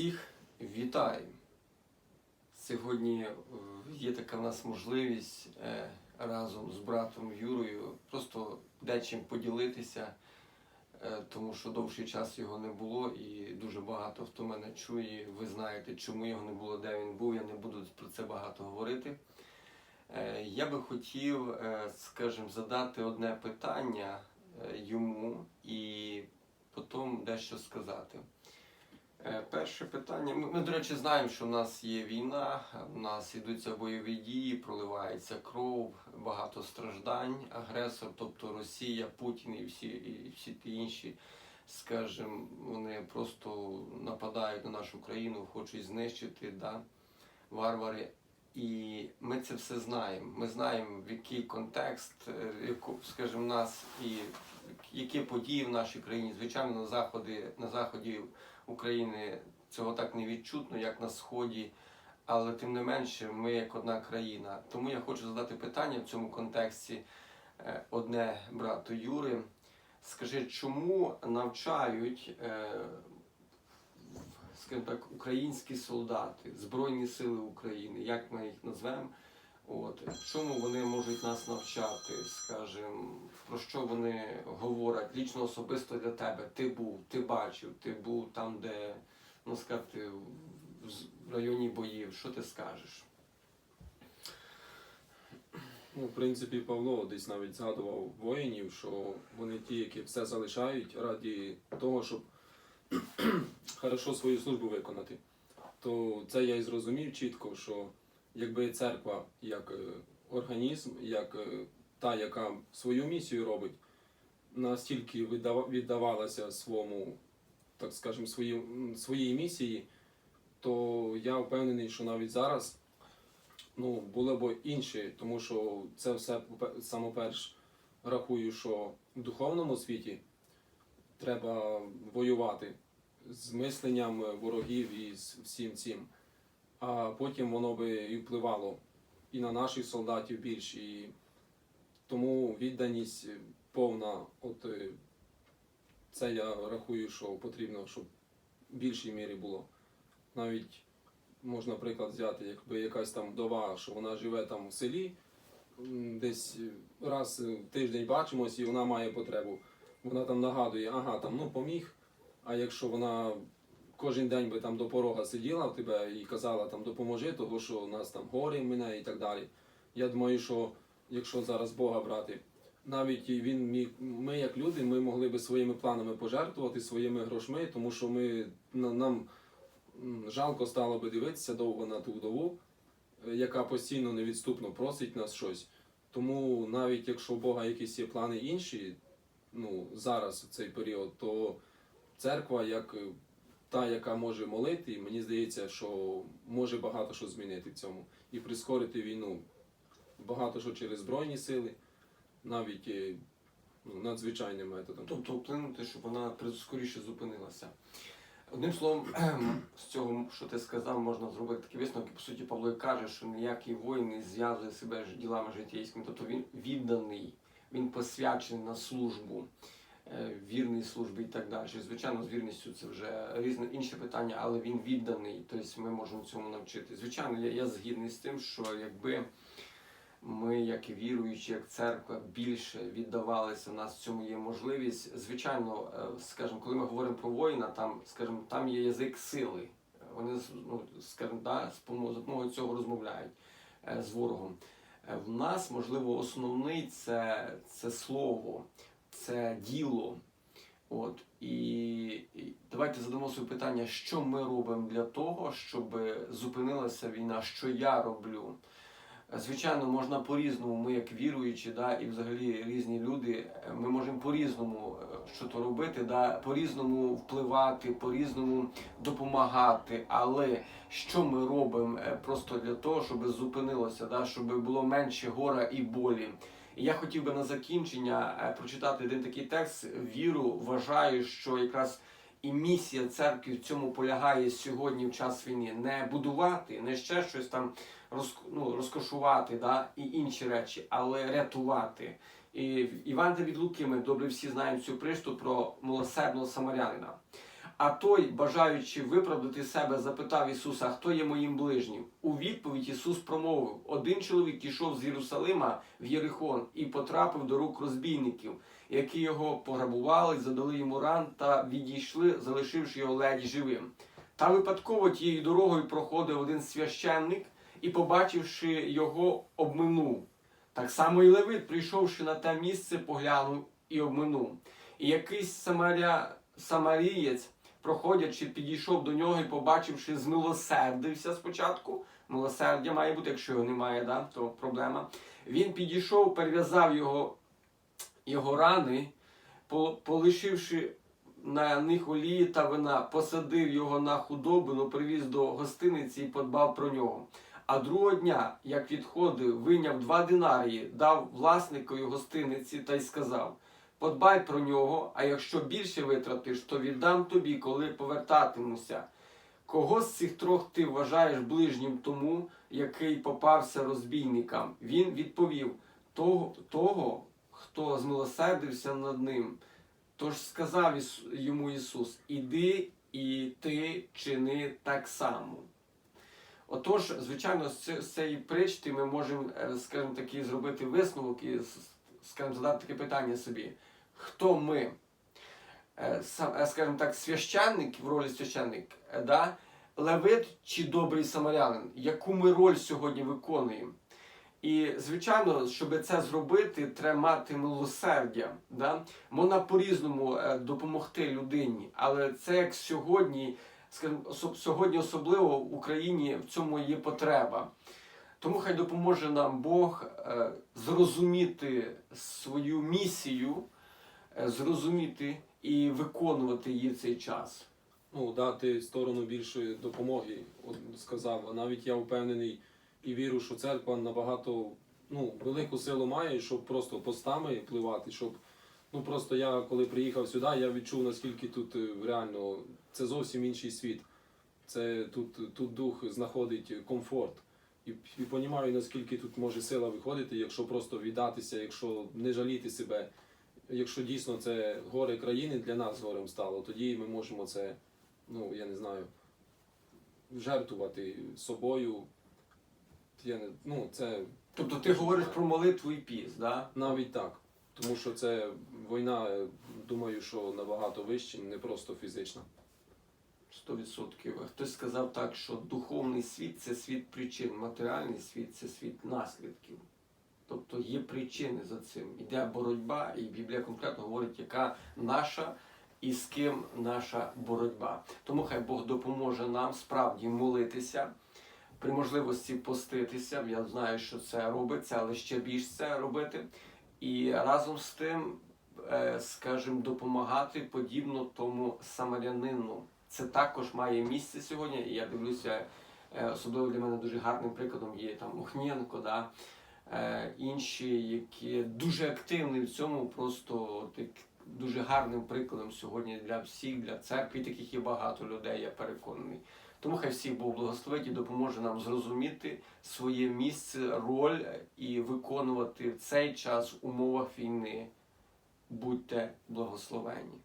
Всіх вітаю! Сьогодні е, є така в нас можливість е, разом з братом Юрою просто дечим поділитися, е, тому що довший час його не було і дуже багато хто мене чує. Ви знаєте, чому його не було, де він був. Я не буду про це багато говорити. Я би хотів, скажімо, задати одне питання йому і потім дещо сказати. Е, Перше питання. Ми, до речі, знаємо, що в нас є війна, в нас йдуться бойові дії, проливається кров, багато страждань. Агресор, тобто Росія, Путін і всі, і всі ті інші, скажімо, вони просто нападають на нашу країну, хочуть знищити, да? варвари. І ми це все знаємо. Ми знаємо, в який контекст, е, скажімо, нас і які події в нашій країні. Звичайно, на заході, на заході України цього так не відчутно, як на сході. Але тим не менше, ми як одна країна. Тому я хочу задати питання в цьому контексті е, одне брату Юри. Скажи, чому навчають, е, скажімо так, українські солдати, Збройні Сили України, як ми їх назвемо? От чому вони можуть нас навчати, скажімо, про що вони говорять лічно особисто для тебе? Ти був, ти бачив, ти був там, де ну сказати, в районі боїв. Що ти скажеш? Ну, в принципі, Павло десь навіть згадував воїнів, що вони ті, які все залишають раді того, щоб хорошо свою службу виконати. То це я і зрозумів чітко, що якби церква як е, організм, як е, та, яка свою місію робить, настільки віддавалася своєму, так скажемо, своїй, своїй місії, то я впевнений, що навіть зараз ну, було б інше, тому що це все пе- самоперш рахую, що в духовному світі треба воювати з мисленням ворогів і з всім цим. А потім воно би і впливало і на наших солдатів більш, і тому відданість повна, от е, це я рахую, що потрібно, щоб в більшій мірі було. Навіть можна приклад взяти, якби якась там вдова, що вона живе там в селі, десь раз в тиждень бачимось, і вона має потребу. Вона там нагадує, ага, там ну поміг. А якщо вона кожен день би там до порога сиділа в тебе і казала там допоможи, того що у нас там горе мене і так далі. Я думаю, що якщо зараз Бога брати, навіть він міг, ми як люди, ми могли би своїми планами пожертвувати, своїми грошми, тому що ми нам жалко стало би дивитися довго на ту вдову, е, яка постійно невідступно просить нас щось. Тому навіть якщо у Бога якісь є плани інші, ну зараз в цей період, то церква як е, та, яка може молити, і мені здається, що може багато що змінити в цьому і прискорити війну. Багато що через Збройні сили, навіть е, ну, надзвичайним методом. Тобто вплинути, щоб вона скоріше зупинилася. Одним словом, з цього, що ти сказав, можна зробити такі висновки. По суті, Павло каже, що ніякий воїн не зв'язує себе ділами житейськими. Тобто він відданий, він посвячений на службу, вірний службі і так далі. Звичайно, з вірністю це вже різне інше питання, але він відданий, тобто ми можемо цьому навчити. Звичайно, я, я згідний з тим, що якби ми, як і віруючі, як церква, більше віддавалися, у нас в цьому є можливість. Звичайно, е, скажімо, коли ми говоримо про воїна, там, скажімо, там є язик сили. Вони ну, скажімо, да, з допомогою- цього розмовляють е, з ворогом. Е, В нас, можливо, основний це, це слово, це діло. От і, давайте задамо собі питання, що ми робимо для того, щоб зупинилася війна, що я роблю. Звичайно, можна по-різному, ми як віруючі, да, і взагалі різні люди, ми можемо по-різному е, що робити, да, по-різному впливати, по-різному допомагати. Але що ми робимо е, просто для того, щоб зупинилося, да, щоб було менше гора і болі. Я хотів би на закінчення е, прочитати один такий текст. Віру вважаю, що якраз і місія церкви в цьому полягає сьогодні в час війни. Не будувати, не ще щось там роз, ну, розкошувати да, і інші речі, але рятувати. І в Іван від Луки ми добре всі знаємо цю пришту про милосердного самарянина. А той, бажаючи виправдати себе, запитав Ісуса, хто є моїм ближнім. У відповідь Ісус промовив: один чоловік ішов з Єрусалима в Єрихон і потрапив до рук розбійників, які його пограбували, задали йому ран та відійшли, залишивши його ледь живим. Та випадково тією дорогою проходив один священник і, побачивши його, обминув. Так само і Левит, прийшовши на те місце, поглянув і обминув. І якийсь самаря, самарієць, проходячи, підійшов до нього і, побачивши, змилосердився спочатку. Милосердя має бути, якщо його немає, да, то проблема. Він підійшов, перев'язав його, його рани, полишивши на них олії та вина, посадив його на худобину, привіз до гостиниці і подбав про нього. А другого дня, як відходив, вийняв два динарії, дав власникові гостиниці та й сказав: Подбай про нього, а якщо більше витратиш, то віддам тобі, коли повертатимуся. Кого з цих трьох ти вважаєш ближнім тому, який попався розбійникам? Він відповів: того, того хто змилосердився над ним. Тож сказав йому Ісус: Іди і ти чини так само. Отож, звичайно, з цієї причти ми можемо, е, скажімо таки, зробити висновок і, скажімо, задати таке питання собі: хто ми? Е, е, Скажімо так, священник в ролі священник, е, да? левит чи добрий самарянин? Яку ми роль сьогодні виконуємо? І, звичайно, щоб це зробити, треба мати милосердя. Да? Можна по-різному допомогти людині, але це як сьогодні, скажімо, сьогодні особливо в Україні в цьому є потреба. Тому хай допоможе нам Бог зрозуміти свою місію, зрозуміти і виконувати її цей час. ну, дати сторону більшої допомоги, от сказав. А навіть я впевнений і вірю, що церква набагато ну, велику силу має, щоб просто постами впливати, щоб ну просто я коли приїхав сюди, я відчув наскільки тут е, реально це зовсім інший світ. Це тут, тут дух знаходить комфорт. І, і розумію, наскільки тут може сила виходити, якщо просто віддатися, якщо не жаліти себе. Якщо дійсно це горе країни для нас горем стало, тоді ми можемо це, ну я не знаю, жертвувати собою. Я не, ну, це Тобто ти говориш про молитву і піс, да? навіть так. Тому що це війна, думаю, що набагато вища, не просто фізична. 100%. Хтось сказав так, що духовний світ це світ причин, матеріальний світ це світ наслідків. Тобто є причини за цим. Іде боротьба, і Біблія конкретно говорить, яка наша і з ким наша боротьба. Тому хай Бог допоможе нам справді молитися, при можливості поститися. Я знаю, що це робиться, але ще більш це робити. І разом з тим, е, скажімо, допомагати подібно тому самарянину. Це також має місце сьогодні. І я дивлюся, е, особливо для мене дуже гарним прикладом є там Охнєнко, да? Е, інші, які дуже активні в цьому, просто от як дуже гарним прикладом сьогодні для всіх, для церкви. Таких є багато людей, я переконаний. Тому хай всіх Бог благословить і допоможе нам зрозуміти своє місце, роль і виконувати в цей час умовах війни. Будьте благословені.